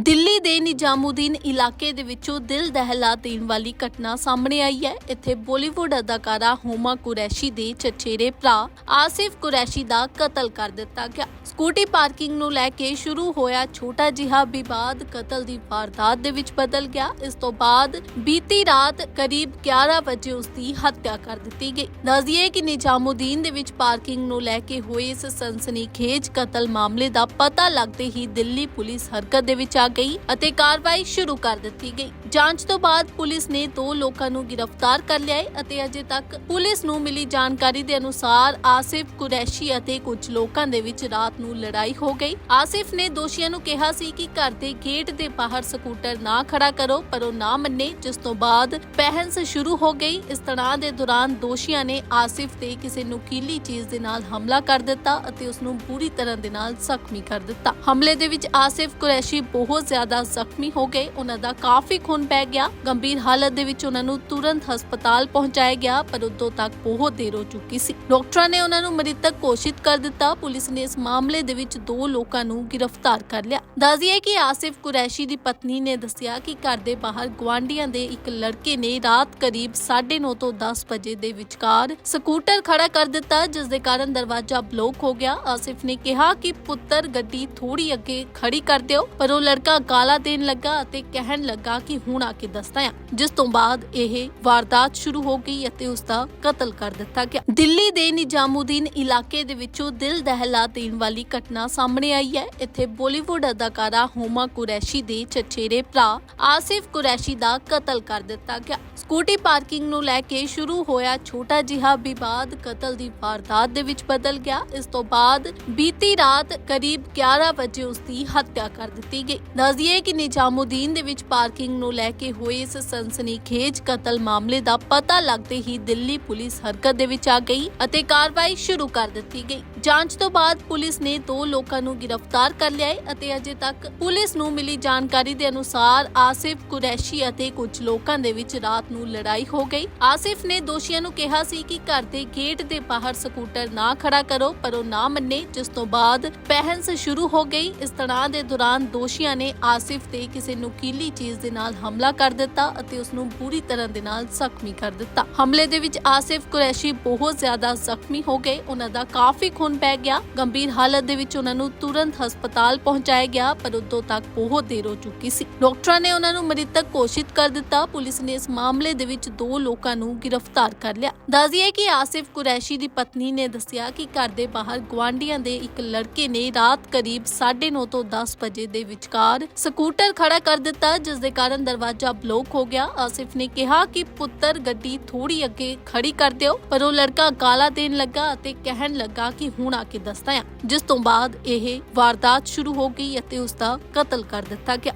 ਦਿੱਲੀ ਦੇ ਨਿਜ਼ਾਮੂਦੀਨ ਇਲਾਕੇ ਦੇ ਵਿੱਚੋਂ ਦਿਲ ਦਹਿਲਾ ਦੇਣ ਵਾਲੀ ਘਟਨਾ ਸਾਹਮਣੇ ਆਈ ਹੈ। ਇੱਥੇ ਬਾਲੀਵੁੱਡ ਅਦਾਕਾਰਾ ਹੁਮਾ ਕੁਰੈਸ਼ੀ ਦੇ ਚਚੇਰੇ ਭਰਾ ਆਸਿਫ ਕੁਰੈਸ਼ੀ ਦਾ ਕਤਲ ਕਰ ਦਿੱਤਾ ਗਿਆ। ਸਕੂਟੀ ਪਾਰਕਿੰਗ ਨੂੰ ਲੈ ਕੇ ਸ਼ੁਰੂ ਹੋਇਆ ਛੋਟਾ ਜਿਹਾ ਵਿਵਾਦ, ਕਤਲ ਦੀ ਵਾਰਦਾਤ ਦੇ ਵਿੱਚ ਬਦਲ ਗਿਆ। ਇਸ ਤੋਂ ਬਾਅਦ ਬੀਤੀ ਰਾਤ ਕਰੀਬ 11 ਵਜੇ ਉਸ ਦੀ ਹੱਤਿਆ ਕਰ ਦਿੱਤੀ ਗਈ। ਦੱਸਦੀਏ ਕਿ ਨਿਜ਼ਾਮੂਦੀਨ ਦੇ ਵਿੱਚ ਪਾਰਕਿੰਗ ਨੂੰ ਲੈ ਕੇ ਹੋਏ ਇਸ ਸਨਸਨੀਖੇਜ ਕਤਲ ਮਾਮਲੇ ਦਾ ਪਤਾ ਲੱਗਦੇ ਹੀ ਦਿੱਲੀ ਪੁਲਿਸ ਹਰਕਤ ਦੇ ਵਿੱਚ ਆ ਗਈ ਅਤੇ ਕਾਰਵਾਈ ਸ਼ੁਰੂ ਕਰ ਦਿੱਤੀ ਗਈ। ਜਾਂਚ ਤੋਂ ਬਾਅਦ ਪੁਲਿਸ ਨੇ ਦੋ ਲੋਕਾਂ ਨੂੰ ਗ੍ਰਿਫਤਾਰ ਕਰ ਲਿਆ ਹੈ ਅਤੇ ਅਜੇ ਤੱਕ ਪੁਲਿਸ ਨੂੰ ਮਿਲੀ ਜਾਣਕਾਰੀ ਦੇ ਅਨੁਸਾਰ ਆਸਿਫ ਕੁਰੈਸ਼ੀ ਅਤੇ ਕੁਝ ਲੋਕਾਂ ਦੇ ਵਿੱਚ ਰਾਤ ਨੂੰ ਲੜਾਈ ਹੋ ਗਈ। ਆਸਿਫ ਨੇ ਦੋਸ਼ੀਆਂ ਨੂੰ ਕਿਹਾ ਸੀ ਕਿ ਘਰ ਦੇ ਗੇਟ ਦੇ ਬਾਹਰ ਸਕੂਟਰ ਨਾ ਖੜਾ ਕਰੋ, ਪਰ ਉਹ ਨਾ ਮੰਨੇ, ਜਿਸ ਤੋਂ ਬਾਅਦ ਬਹਿਸ ਸ਼ੁਰੂ ਹੋ ਗਈ। ਇਸ ਤਣਾਅ ਦੇ ਦੌਰਾਨ ਦੋਸ਼ੀਆਂ ਨੇ ਆਸਿਫ ਤੇ ਕਿਸੇ ਨੁਕੀਲੀ ਚੀਜ਼ ਦੇ ਨਾਲ ਹਮਲਾ ਕਰ ਦਿੱਤਾ ਅਤੇ ਉਸ ਨੂੰ ਬੁਰੀ ਤਰ੍ਹਾਂ ਦੇ ਨਾਲ ਜ਼ਖਮੀ ਕਰ ਦਿੱਤਾ। ਹਮਲੇ ਦੇ ਵਿੱਚ ਆਸਿਫ ਕੁਰੈਸ਼ੀ ਬਹੁਤ ਜ਼ਿਆਦਾ ਜ਼ਖਮੀ ਹੋ ਗਏ। ਉਹਨਾਂ ਦਾ ਕਾਫੀ ਖੂਨ ਪੈ ਗਿਆ। ਗੰਭੀਰ ਹਾਲਤ ਦੇ ਵਿੱਚ ਉਹਨਾਂ ਨੂੰ ਤੁਰੰਤ ਹਸਪਤਾਲ ਪਹੁੰਚਾਇਆ ਗਿਆ, ਪਰ ਉਦੋਂ ਤੱਕ ਬਹੁਤ ਦੇਰ ਹੋ ਚੁੱਕੀ ਸੀ। ਡਾਕਟਰਾਂ ਨੇ ਉਹਨਾਂ ਨੂੰ ਮ੍ਰਿਤਕ ਘੋਸ਼ਿਤ ਕਰ ਦਿੱਤਾ। ਪੁਲਿਸ ਨੇ ਇਸ ਮਾਮਲੇ ਦੇ ਵਿੱਚ ਦੋ ਲੋਕਾਂ ਨੂੰ ਗ੍ਰਿਫਤਾਰ ਕਰ ਲਿਆ। ਦੱਸਦੀਏ ਕਿ ਆਸਿਫ ਕੁਰੈਸ਼ੀ ਦੀ ਪਤਨੀ ਨੇ ਦੱਸਿਆ ਕਿ ਘਰ ਦੇ ਬਾਹਰ ਗਵਾਂਡੀਆਂ ਦੇ ਇੱਕ ਲੜਕੇ ਨੇ ਰਾਤ ਕਰੀਬ 9:30 ਤੋਂ 10 ਵਜੇ ਦੇ ਵਿਚਕਾਰ ਸਕੂਟਰ ਖੜਾ ਕਰ ਦਿੱਤਾ, ਜਿਸ ਦੇ ਕਾਰਨ ਦਰਵਾਜ਼ਾ ਬਲੌਕ ਹੋ ਗਿਆ। ਆਸਿਫ ਨੇ ਕਿਹਾ ਕਿ ਪੁੱਤਰ ਗੱਡੀ ਥੋੜੀ ਅੱਗੇ ਖੜੀ ਕਰ ਦਿਓ, ਪਰ ਉਹ ਲੜਕਾ ਗਾਲਾਂ ਦੇਣ ਲੱਗਾ ਅਤੇ ਕਹਿਣ ਲੱਗਾ ਕਿ ਹੁਣ ਆ ਕੇ ਦੱਸਦਾ ਆ। ਜਿਸ ਤੋਂ ਬਾਅਦ ਇਹ ਵਾਰਦਾਤ ਸ਼ੁਰੂ ਹੋ ਗਈ ਅਤੇ ਉਸ ਦਾ ਕਤਲ ਕਰ ਦਿੱਤਾ ਗਿਆ। ਦਿੱਲੀ ਦੇ ਨਿਜ਼ਾਮੂਦੀਨ ਇਲਾਕੇ ਦੇ ਵਿੱਚੋਂ ਦਿਲ ਦਹਿਲਾ ਦੇਣ ਵਾਲੀ ਘਟਨਾ ਸਾਹਮਣੇ ਆਈ ਹੈ। ਇੱਥੇ ਬਾਲੀਵੁੱਡ ਅਦਾਕਾਰਾ ਹੁਮਾ ਕੁਰੈਸ਼ੀ ਦੇ ਚਚੇਰੇ ਭਰਾ ਆਸਿਫ ਕੁਰੈਸ਼ੀ ਦਾ ਕਤਲ ਕਰ ਦਿੱਤਾ ਗਿਆ। ਸਕੂਟੀ ਪਾਰਕਿੰਗ ਨੂੰ ਲੈ ਕੇ ਸ਼ੁਰੂ ਹੋਇਆ ਛੋਟਾ ਜਿਹਾ ਵਿਵਾਦ। ਕਤਲ ਦੀ ਵਾਰਦਾਤ ਦੇ ਵਿੱਚ ਬਦਲ ਗਿਆ। ਇਸ ਤੋਂ ਬਾਅਦ ਬੀਤੀ ਰਾਤ ਕਰੀਬ 11 ਵਜੇ ਉਸ ਦੀ ਹੱਤਿਆ ਕਰ ਦਿੱਤੀ ਗਈ। ਦੱਸਦੀਏ ਕਿ ਨਿਜ਼ਾਮੂਦੀਨ ਦੇ ਵਿੱਚ ਪਾਰਕਿੰਗ ਨੂੰ ਲੈ ਕੇ ਹੋਏ ਇਸ ਸਨਸਨੀਖੇਜ ਕਤਲ ਮਾਮਲੇ ਦਾ ਪਤਾ ਲੱਗਦੇ ਹੀ ਦਿੱਲੀ ਪੁਲਿਸ ਹਰਕਤ ਦੇ ਵਿੱਚ ਆ ਗਈ ਅਤੇ ਕਾਰਵਾਈ ਸ਼ੁਰੂ ਕਰ ਦਿੱਤੀ ਗਈ। ਜਾਂਚ ਤੋਂ ਬਾਅਦ ਪੁਲਿਸ ਨੇ ਦੋ ਲੋਕਾਂ ਨੂੰ ਗ੍ਰਿਫਤਾਰ ਕਰ ਲਿਆ ਹੈ ਅਤੇ ਅਜੇ ਤੱਕ ਪੁਲਿਸ ਨੂੰ ਮਿਲੀ ਜਾਣਕਾਰੀ ਦੇ ਅਨੁਸਾਰ ਆਸਿਫ ਕੁਰੈਸ਼ੀ ਅਤੇ ਕੁਝ ਲੋਕਾਂ ਦੇ ਵਿੱਚ ਰਾਤ ਨੂੰ ਲੜਾਈ ਹੋ ਗਈ। ਆਸਿਫ ਨੇ ਦੋਸ਼ੀਆਂ ਨੂੰ ਕਿਹਾ ਸੀ ਕਿ ਘਰ ਦੇ ਗੇਟ ਦੇ ਬਾਹਰ ਸਕੂਟਰ ਨਾ ਖੜਾ ਕਰੋ, ਪਰ ਉਹ ਨਾ ਮੰਨੇ, ਜਿਸ ਤੋਂ ਬਾਅਦ ਬਹਿਸ ਸ਼ੁਰੂ ਹੋ ਗਈ। ਇਸ ਤਣਾਅ ਦੇ ਦੌਰਾਨ ਦੋਸ਼ੀਆਂ ਨੇ ਆਸਿਫ ਤੇ ਕਿਸੇ ਨੁਕੀਲੀ ਚੀਜ਼ ਦੇ ਨਾਲ ਹਮਲਾ ਕਰ ਦਿੱਤਾ ਅਤੇ ਉਸ ਨੂੰ ਬੁਰੀ ਤਰ੍ਹਾਂ ਦੇ ਨਾਲ ਜ਼ਖਮੀ ਕਰ ਦਿੱਤਾ। ਹਮਲੇ ਦੇ ਵਿੱਚ ਆਸਿਫ ਕੁਰੈਸ਼ੀ ਬਹੁਤ ਜ਼ਿਆਦਾ ਜ਼ਖਮੀ ਹੋ ਗਏ। ਉਹਨਾਂ ਦਾ ਕਾਫੀ ਖੂਨ ਪੈ ਗਿਆ। ਗੰਭੀਰ ਹਾਲਤ ਦੇ ਵਿੱਚ ਉਹਨਾਂ ਨੂੰ ਤੁਰੰਤ ਹਸਪਤਾਲ ਪਹੁੰਚਾਇਆ ਗਿਆ, ਪਰ ਉਦੋਂ ਤੱਕ ਬਹੁਤ ਦੇਰ ਹੋ ਚੁੱਕੀ ਸੀ। ਡਾਕਟਰਾਂ ਨੇ ਉਹਨਾਂ ਨੂੰ ਮ੍ਰਿਤਕ ਘੋਸ਼ਿਤ ਕਰ ਦਿੱਤਾ। ਪੁਲਿਸ ਨੇ ਇਸ ਮਾਮਲੇ ਦੇ ਵਿੱਚ ਦੋ ਲੋਕਾਂ ਨੂੰ ਗ੍ਰਿਫਤਾਰ ਕਰ ਲਿਆ। ਦੱਸਦੀਏ ਕਿ ਆਸਿਫ ਕੁਰੈਸ਼ੀ ਦੀ ਪਤਨੀ ਨੇ ਦੱਸਿਆ ਕਿ ਘਰ ਦੇ ਬਾਹਰ ਗਵਾਂਡੀਆਂ ਦੇ ਇੱਕ ਲੜਕੇ ਨੇ ਰਾਤ ਕਰੀਬ 9:30 ਤੋਂ 10 ਵਜੇ ਦੇ ਵਿਚਕਾਰ ਸਕੂਟਰ ਖੜਾ ਕਰ ਦਿੱਤਾ ਜਿਸ ਦੇ ਕਾਰਨ ਦਰਵਾਜ਼ਾ ਬਲੌਕ ਹੋ ਗਿਆ। ਆਸਿਫ ਨੇ ਕਿਹਾ ਕਿ ਪੁੱਤਰ ਗੱਡੀ ਥੋੜੀ ਅੱਗੇ ਖੜੀ ਕਰ ਦਿਓ, ਪਰ ਉਹ ਲੜਕਾ ਗਾਲਾਂ ਦੇਣ ਲੱਗਾ ਅਤੇ ਕਹਿਣ ਲੱਗਾ ਕਿ ਹੁਣ ਆ ਕੇ ਦੱਸਦਾ ਆ। ਜਿਸ ਤੋਂ ਬਾਅਦ ਇਹ ਵਾਰਦਾਤ ਸ਼ੁਰੂ ਹੋ ਗਈ ਅਤੇ ਉਸ ਦਾ ਕਤਲ ਕਰ ਦਿੱਤਾ ਗਿਆ।